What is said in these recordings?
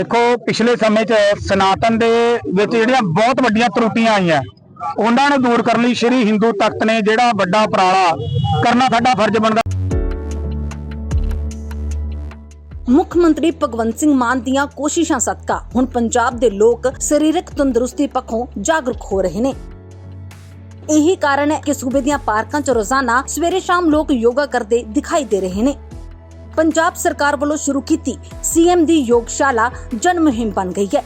ਦੇਖੋ, ਪਿਛਲੇ ਸਮੇਂ 'ਚ ਸਨਾਤਨ ਦੇ ਵਿੱਚ ਜਿਹੜੀਆਂ ਬਹੁਤ ਵੱਡੀਆਂ ਤਰੁੱਟੀਆਂ ਆਈਆਂ, ਉਹਨਾਂ ਨੂੰ ਦੂਰ ਕਰਨ ਲਈ ਸ੍ਰੀ ਹਿੰਦੂ ਤਖਤ ਨੇ ਜਿਹੜਾ ਵੱਡਾ ਉਪਰਾਲਾ ਕਰਨਾ ਸਾਡਾ ਫਰਜ਼ ਬਣਦਾ। ਮੁੱਖ ਮੰਤਰੀ ਭਗਵੰਤ ਸਿੰਘ ਮਾਨ ਦੀਆਂ ਕੋਸ਼ਿਸ਼ਾਂ ਸਦਕਾ ਹੁਣ ਪੰਜਾਬ ਦੇ ਲੋਕ ਸਰੀਰਕ ਤੰਦਰੁਸਤੀ ਪੱਖੋਂ ਜਾਗਰੂਕ ਹੋ ਰਹੇ ਨੇ। ਇਹੀ ਕਾਰਨ ਹੈ ਕਿ ਸੂਬੇ ਦੀਆਂ ਪਾਰਕਾਂ 'ਚ ਰੋਜ਼ਾਨਾ ਸਵੇਰੇ ਸ਼ਾਮ ਲੋਕ ਯੋਗਾ ਕਰਦੇ ਦਿਖਾਈ ਦੇ ਰਹੇ ਨੇ। ਪੰਜਾਬ ਸਰਕਾਰ ਵੱਲੋਂ ਸ਼ੁਰੂ ਕੀਤੀ ਸੀਐਮ ਦੀ ਯੋਗਸ਼ਾਲਾ ਜਨ ਮੁਹਿੰਮ ਬਣ ਗਈ ਹੈ।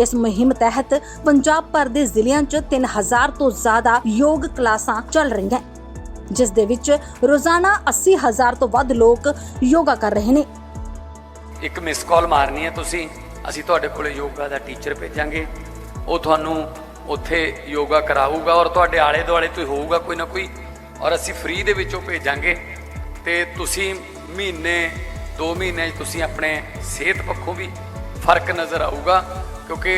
ਇਸ ਮੁਹਿੰਮ ਤਹਿਤ ਪੰਜਾਬ ਭਰ ਦੇ ਜ਼ਿਲ੍ਹਿਆਂ 'ਚ 3000 ਤੋਂ ਜ਼ਿਆਦਾ ਯੋਗ ਕਲਾਸਾਂ ਚੱਲ ਰਹੀਆਂ ਜਿਸ ਦੇ ਵਿੱਚ ਰੋਜ਼ਾਨਾ 80000 ਤੋਂ ਵੱਧ ਲੋਕ ਯੋਗਾ ਕਰ ਰਹੇ ਨੇ। ਇੱਕ ਮਿਸ ਕਾਲ ਮਾਰਨੀ ਹੈ ਤੁਸੀਂ, ਅਸੀਂ ਤੁਹਾਡੇ ਕੋਲੇ ਯੋਗਾ ਦਾ ਟੀਚਰ ਭੇਜਾਂਗੇ। ਉਹ ਤੁਹਾਨੂੰ ਉੱਥੇ ਯੋਗਾ ਕਰਾਊਗਾ ਔਰ ਤੁਹਾਡੇ ਆਲੇ ਦੁਆਲੇ ਤੋਂ ਹੋਊਗਾ ਕੋਈ ਨਾ ਕੋਈ, ਔਰ ਅਸੀਂ ਫ੍ਰੀ ਦੇ ਵਿੱਚੋਂ ਭੇਜਾਂਗੇ। ਤੇ ਤੁਸੀਂ ਮਹੀਨੇ 2 ਮਹੀਨੇ ਤੁਸੀਂ ਆਪਣੇ ਸਿਹਤ ਪੱਖੋਂ ਵੀ ਫ਼ਰਕ ਨਜ਼ਰ ਆਊਗਾ, ਕਿਉਂਕਿ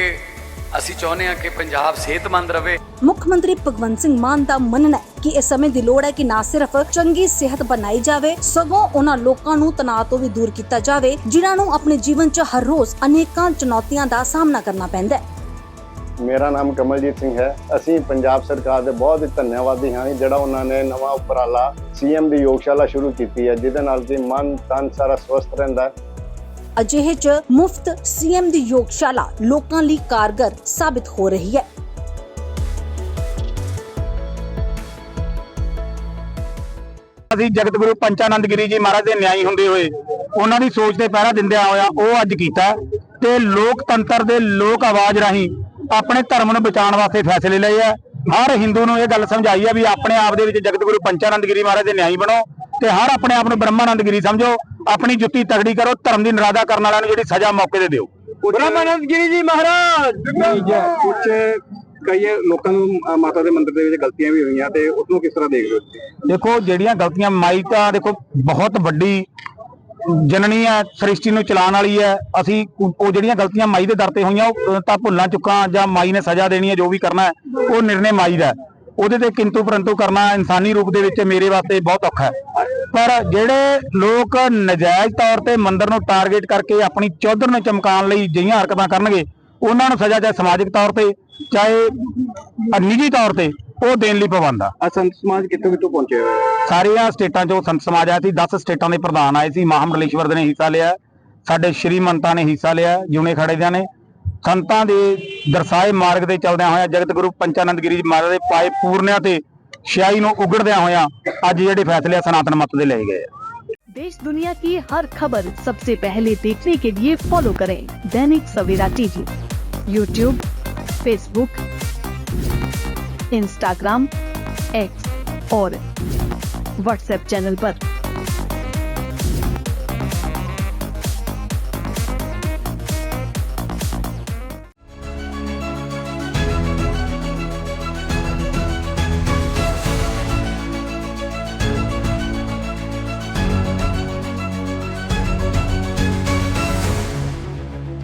ਅਸੀਂ ਚਾਹੁੰਦੇ ਹਾਂ ਕਿ ਪੰਜਾਬ ਸਿਹਤਮੰਦ ਰਵੇ। ਮੁੱਖ ਮੰਤਰੀ ਭਗਵੰਤ ਸਿੰਘ ਮਾਨ ਦਾ ਮੰਨਣਾ ਹੈ ਕਿ ਇਸ ਸਮੇਂ ਦੀ ਲੋੜ ਹੈ ਕਿ ਨਾ ਸਿਰਫ ਚੰਗੀ ਸਿਹਤ ਬਣਾਈ ਜਾਵੇ, ਸਗੋਂ ਉਹਨਾਂ ਲੋਕਾਂ ਨੂੰ ਤਣਾਅ ਤੋਂ ਵੀ ਦੂਰ ਕੀਤਾ ਜਾਵੇ, ਜਿਨ੍ਹਾਂ ਨੂੰ ਆਪਣੇ ਜੀਵਨ 'ਚ ਹਰ ਰੋਜ਼ ਅਨੇਕਾਂ ਚੁਣੌਤੀਆਂ ਦਾ ਸਾਹਮਣਾ ਕਰਨਾ ਪੈਂਦਾ ਹੈ। ਮੇਰਾ ਨਾਮ ਕਮਲਜੀਤ ਸਿੰਘ ਹੈ। ਅਸੀਂ ਪੰਜਾਬ ਸਰਕਾਰ ਦੇ ਬਹੁਤ ਹੀ ਧੰਨਵਾਦੀ ਹਾਂ ਜਿਹੜਾ ਉਹਨਾਂ ਨੇ ਨਵਾਂ ਉਪਰਾਲਾ ਸੀਐਮ ਦੀ ਯੋਗਸ਼ਾਲਾ ਸ਼ੁਰੂ ਕੀਤੀ ਹੈ ਜਿਹਦੇ ਨਾਲ ਕਿ ਮਨ ਤਨ ਸਾਰਾ ਸਵਸਥ ਰਹਿੰਦਾ ਹੈ। ਅਜਿਹੇ 'ਚ ਮੁਫਤ ਸੀਐਮ ਦੀ ਯੋਗਸ਼ਾਲਾ ਲੋਕਾਂ ਲਈ ਕਾਰਗਰ ਸਾਬਿਤ ਹੋ ਰਹੀ ਹੈ। ਅਸੀਂ ਜਗਤ ਗੁਰੂ ਪੰਚਾਨੰਦ ਗਿਰੀ ਜੀ ਮਹਾਰਾਜ ਦੇ ਨਿਆਈ ਹੁੰਦੇ ਹੋਏ ਉਹਨਾਂ ਦੀ ਸੋਚ ਤੇ ਪਹਿਰਾ ਦਿੰਦਿਆਂ ਹੋਇਆ ਉਹ ਅੱਜ ਕੀਤਾ ਤੇ ਲੋਕਤੰਤਰ ਦੇ ਲੋਕ ਆਵਾਜ਼ ਰਾਹੀਂ ਆਪਣੇ ਧਰਮ ਨੂੰ ਬਚਾਉਣ ਵਾਸਤੇ ਫੈਸਲੇ ਲਏ ਆ। ਹਰ ਹਿੰਦੂ ਨੂੰ ਇਹ ਗੱਲ ਸਮਝਾਈ ਆ ਵੀ ਆਪਣੇ ਆਪ ਦੇ ਵਿੱਚ ਜਗਤ ਗੁਰੂ ਪੰਚਾਨੰਦ ਗਿਰੀ ਮਹਾਰਾਜ ਦੇ ਨਿਆਈ ਬਣੋ ਤੇ ਹਰ ਆਪਣੇ ਆਪ ਨੂੰ ਬ੍ਰਹਮਾਨੰਦ ਗਿਰੀ ਸਮਝੋ। ਆਪਣੀ ਜੁੱਤੀ ਤਗੜੀ ਕਰੋ ਧਰਮ ਦੀ ਨਿਰਾਦਾ ਕਰਨ ਵਾਲਿਆਂ ਨੂੰ ਜਿਹੜੀ ਸਜ਼ਾ ਮੌਕੇ ਤੇ ਦਿਓ। ਬ੍ਰਹਮਾਨੰਦ ਗਿਰੀ ਜੀ ਮਹਾਰਾਜ ਕੁਝ ਕਈ ਲੋਕਾਂ ਨੂੰ ਮਾਤਾ ਦੇ ਮੰਦਿਰ ਦੇ ਵਿੱਚ ਗਲਤੀਆਂ ਵੀ ਹੋਈਆਂ ਤੇ ਉਸ ਨੂੰ ਕਿਸ ਤਰ੍ਹਾਂ ਦੇਖਦੇ ਹੋ ਤੁਸੀਂ? ਦੇਖੋ ਜਿਹੜੀਆਂ ਗਲਤੀਆਂ ਮਾਈ ਤਾਂ ਦੇਖੋ ਬਹੁਤ ਵੱਡੀ ਜਨਨੀ ਹੈ, ਸ੍ਰਿਸ਼ਟੀ ਨੂੰ ਚਲਾਉਣ ਵਾਲੀ ਹੈ। ਅਸੀਂ ਉਹ ਜਿਹੜੀਆਂ ਗਲਤੀਆਂ ਮਾਈ ਦੇ ਦਰ ਤੇ ਹੋਈਆਂ, ਉਹ ਤਾਂ ਭੁੱਲਾਂ ਚੁੱਕਾਂ ਜਾਂ ਮਾਈ ਨੇ ਸਜ਼ਾ ਦੇਣੀ ਹੈ, ਜੋ ਵੀ ਕਰਨਾ ਹੈ, ਉਹ ਨਿਰਣੇ ਮਾਈ ਦਾ ਉਹਦੇ ਤੇ ਕਿੰਤੂ ਪਰੰਤੂ ਕਰਨਾ ਇਨਸਾਨੀ ਰੂਪ ਦੇ ਵਿੱਚ ਮੇਰੇ ਵਾਸਤੇ ਬਹੁਤ ਔਖਾ ਹੈ। ਪਰ ਜਿਹੜੇ ਲੋਕ ਨਜਾਇਜ਼ ਤੌਰ ਤੇ ਮੰਦਰ ਨੂੰ ਟਾਰਗੇਟ ਕਰਕੇ ਆਪਣੀ ਚੌਧਰ ਨੂੰ ਚਮਕਾਉਣ ਲਈ ਜਿਹੀਆਂ ਹਰਕਤਾਂ ਕਰਨਗੇ, ਉਹਨਾਂ ਨੂੰ ਸਜ਼ਾ ਚਾਹੇ ਸਮਾਜਿਕ ਤੌਰ ਤੇ, ਚਾਹੇ ਨਿੱਜੀ ਤੌਰ ਤੇ, ਉਹ ਦੇਣ ਲਈ ਪਾਬੰਦ ਆ। ਆ ਸਮਾਜ ਕਿੱਥੋਂ ਕਿੱਥੋਂ ਪਹੁੰਚੇ ਹੋਏ ਆ? ਸਾਰੀਆਂ ਸਟੇਟਾਂ ਚੋਂ ਸੰਤ ਸਮਾਜ ਆਇਆ ਸੀ 10 ਸਟੇਟਾਂ ਦੇ ਪ੍ਰਧਾਨ ਆਏ ਸੀ ਮਹਾਮੰਡਲੇਸ਼ਵਰ ਦੇ ਨੇ ਹਿੱਸਾ ਲਿਆ ਸਾਡੇ ਸ਼੍ਰੀ ਮੰਤਾਂ ਨੇ ਹਿੱਸਾ ਲਿਆ ਜੁਨੇ ਖੜੇ ਦਿਆਂ ਨੇ ਸੰਤਾਂ ਦੇ ਦਰਸਾਏ ਮਾਰਗ ਦੇ ਚੱਲਦਿਆਂ ਹੋਇਆ ਜਗਤ ਗੁਰੂ ਪੰਚਾਨੰਦ ਗਿਰੀ ਜੀ ਮਹਾਰਾਜ ਦੇ ਪਾਏ ਪੂਰਨਿਆਂ ਤੇ ਸਿਆਹੀ ਨੂੰ ਉਗੜਦਿਆਂ ਹੋਇਆ ਅੱਜ ਜਿਹੜੇ ਫੈਸਲੇ ਆ ਸਨਾਤਨ ਮਤ ਦੇ ਲਏ ਗਏ ਆ देश दुनिया की हर खबर सबसे पहले देखने के लिए फॉलो करें Dainik Savera TV YouTube Facebook Instagram X और व्हाट्सएप चैनल पर।